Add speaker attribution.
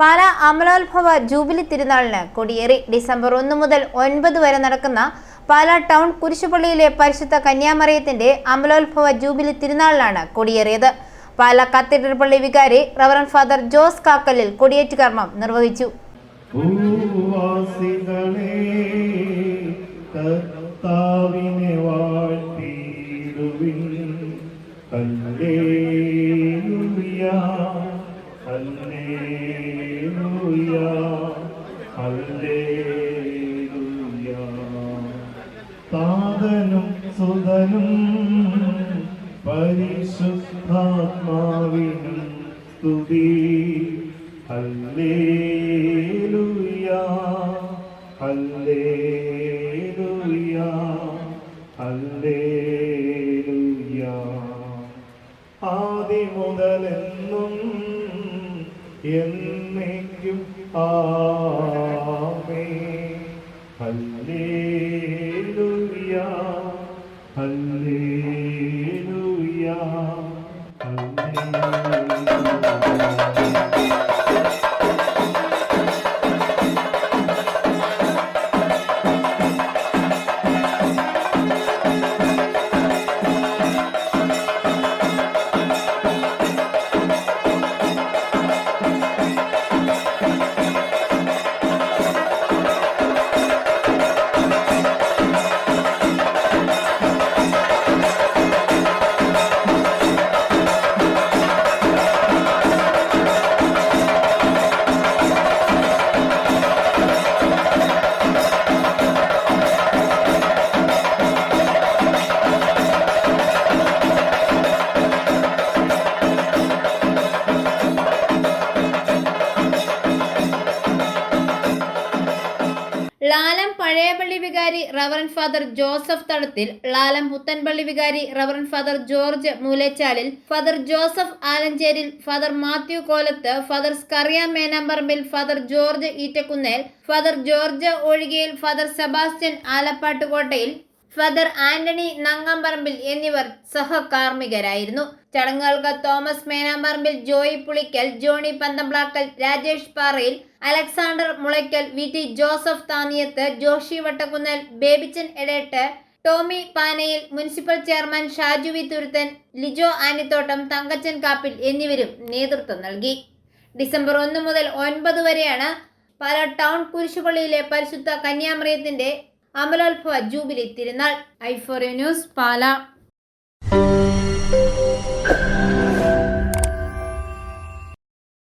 Speaker 1: പാല അമലോത്ഭവ jubilee തിരുനാളിന് കൊടിയേറി. December ഒന്ന് മുതൽ ഒൻപത് വരെ നടക്കുന്ന പാല ടൗൺ കുരിശുപള്ളിയിലെ പരിശുദ്ധ കന്യാമറിയത്തിന്റെ അമലോത്ഭവ ജൂബിലി തിരുനാളിലാണ് കൊടിയേറിയത്. പാല കത്തീഡ്രൽ പള്ളി വികാരി റവറൻ ഫാദർ ജോസ് കാക്കലിൽ കൊടിയേറ്റ് കർമ്മം നിർവഹിച്ചു.
Speaker 2: ഭൂവാസികളെ താതനും സുതനും പരിശുദ്ധാത്മാവിനും സ്തുതി. ഹല്ലേലൂയ ഹല്ലേലൂയ ഹല്ലേലൂയ. ആദി മുതലെന്നും എന്നേക്കും ആമേ ഹല്ലേലൂയ ഹല്ലേലൂയ
Speaker 1: ലാലം പഴയപള്ളി വികാരി റവറൻ ഫാദർ ജോസഫ് തടത്തിൽ ലാലം പുത്തൻപള്ളി വികാരി reverend father George Moolechalil father Joseph Alancheril father Mathew Kolath father Skaria Menamparambil father George Eettakunnel father George Ozhikayil father Sebastian Alappattukottayil father Antony Nangamparambil എന്നിവർ സഹകാർമ്മികരായിരുന്നു. ചടങ്ങുകൾക്ക് Thomas Menamparambil Joy Pulickal Johnny Panthamplackal Rajesh Parayil Alexander Mulackal V T Joseph Thaniyath Joshy Vattakunnel Babychan Edettu Tomy Panayil municipal chairman Shaju V Thuruthan Lijo Anithottam Thankachan Kappil എന്നിവരും നേതൃത്വം നൽകി. December ഒന്ന് മുതൽ ഒൻപത് വരെയാണ് പാല ടൗൺ കുരിശുപള്ളിയിലെ പരിശുദ്ധ കന്യാമറിയത്തിന്റെ അമലോത്ഭവ jubilee തിരുനാൾ. ഐഫോറി ന്യൂസ് പാല.